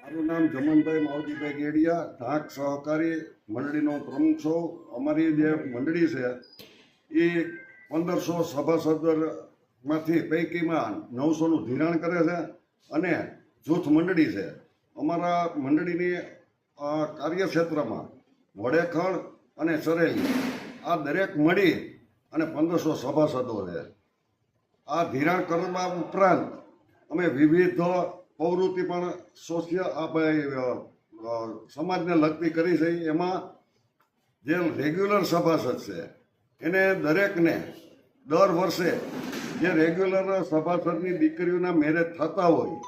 મારું નામ જમનભાઈ માવજીભાઈ ગેડિયા ઢાક સહકારી મંડળીનો પ્રમુખ છું. અમારી જે મંડળી છે, એ પંદરસો સભાસદમાંથી પૈકીમાં નવસોનું ધિરાણ કરે છે અને જૂથ મંડળી છે. અમારા મંડળીની કાર્યક્ષેત્રમાં વડેખણ અને ચરેલી આ દરેક મળી અને પંદરસો સભાસદો છે. આ ધિરાણ કરવા ઉપરાંત અમે વિવિધ પ્રવૃત્તિ પણ સોશિયલ સમાજને લગતી કરી છે. એમાં જે રેગ્યુલર સભાસદ છે, એને દરેકને દર વર્ષે જે રેગ્યુલર સભાસદની દીકરીઓના મેરેજ થતા હોય,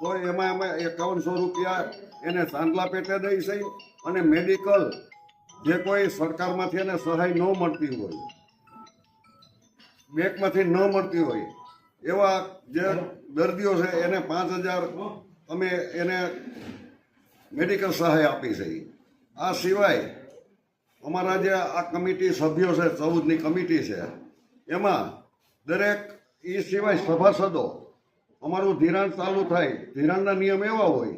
તો એમાં અમે એકાવનસો રૂપિયા એને ચાંદલા પેટે દઈ છે અને મેડિકલ જે કોઈ સરકારમાંથી એને સહાય ન મળતી હોય, બેંકમાંથી ન મળતી હોય એવા જે દર્દીઓ છે એને પાંચ હજાર અમે એને મેડિકલ સહાય આપી છે. આ સિવાય અમારા જે આ કમિટી સભ્યો છે ચૌદની કમિટી છે એમાં દરેક એ સિવાય સભાસદો અમારું ધિરાણ ચાલુ થાય. ધિરાણના નિયમ એવા હોય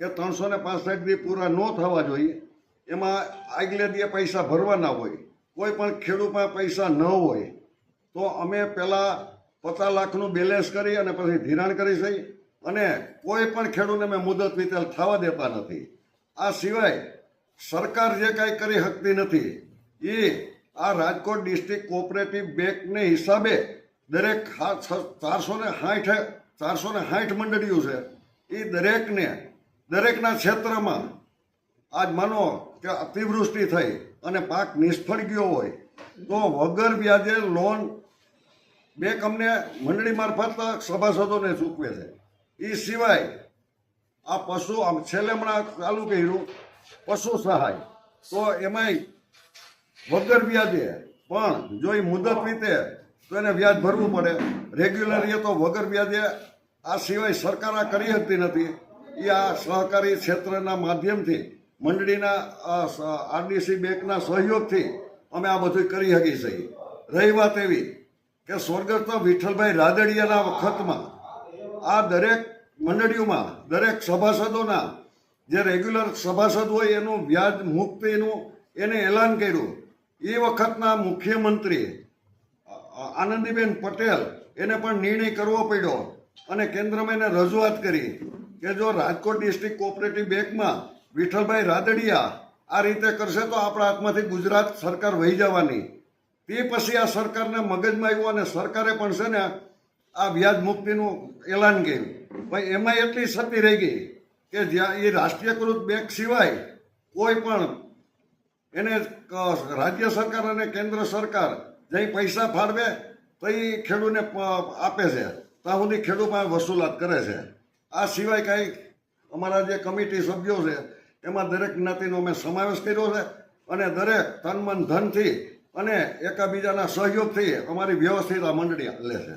કે ત્રણસો ને પાસઠ દી પૂરા ન થવા જોઈએ. એમાં આગલે દીએ પૈસા ભરવાના હોય. કોઈ પણ ખેડૂતમાં પૈસા ન હોય તો અમે પહેલાં પચાસ લાખનું બેલેન્સ કરી અને પછી ધિરાણ કરી છે. અને કોઈ પણ ખેડૂતને મેં મુદત વિતેલ થવા દેતા નથી. આ સિવાય સરકાર જે કાંઈ કરી શકતી નથી, એ આ રાજકોટ ડિસ્ટ્રિક્ટ કોઓપરેટિવ બેંકને હિસાબે દરેક ચારસો ને સાઠ ચારસો ને સાઠ મંડળીઓ છે, એ દરેકને દરેકના ક્ષેત્રમાં આજ માનો કે અતિવૃષ્ટિ થઈ અને પાક નિષ્ફળ ગયો હોય, તો વગર વ્યાજે લોન બેંક અમને મંડળી મારફત સભાસદોને ચૂકવે છે. એ સિવાય આ પશુ આમ છેલ્લે હમણાં ચાલુ કર્યું, પશુ સહાય. તો એમાંય વગર વ્યાજે, પણ જો એ મુદત વીતે તો એને વ્યાજ ભરવું પડે. રેગ્યુલર તો વગર વ્યાજે આ સિવાય સરકાર આ કરી શકતી નથી. એ આ સહકારી ક્ષેત્રના માધ્યમથી, મંડળીના આરડીસી બેંકના સહયોગથી અમે આ બધું કરી શકીએ છીએ. રહી વાત એવી. કે સ્વર્ગસ્થ વિઠ્ઠલભાઈ રાદડિયાના વખતમાં આ દરેક મંડળીઓમાં, દરેક સભાસદોના જે રેગ્યુલર સભાસદ હોય એનું વ્યાજ મુક્તિનું એને એલાન કર્યું. એ વખતના મુખ્યમંત્રી આનંદીબેન પટેલ એને પણ નિર્ણય કરવો પડ્યો અને કેન્દ્રમાં એને રજૂઆત કરી કે જો રાજકોટ ડિસ્ટ્રિક્ટ કોઓપરેટિવ બેંકમાં વિઠ્ઠલભાઈ રાદડિયા આ રીતે કરશે તો આપણા હાથમાંથી ગુજરાત સરકાર વહી જવાની. તે પછી આ સરકારને મગજમાં આવ્યું અને સરકારે પણ છે ને આ વ્યાજ મુક્તિનું એલાન કર્યું. પણ એમાં એટલી સતી રહી ગઈ કે જ્યાં એ રાષ્ટ્રીયકૃત બેંક સિવાય કોઈ પણ એને રાજ્ય સરકાર અને કેન્દ્ર સરકાર જઈ પૈસા ફાળવે, તો એ ખેડૂને આપે છે. ત્યાં સુધી ખેડૂત પાસે વસૂલાત કરે છે. આ સિવાય કાંઈ અમારા જે કમિટી સભ્યો છે, એમાં દરેક જ્ઞાતિનો અમે સમાવેશ કર્યો છે અને દરેક તન મન ધનથી અને એકાબીજાના સહયોગથી અમારી વ્યવસ્થિત આ મંડળી લે છે.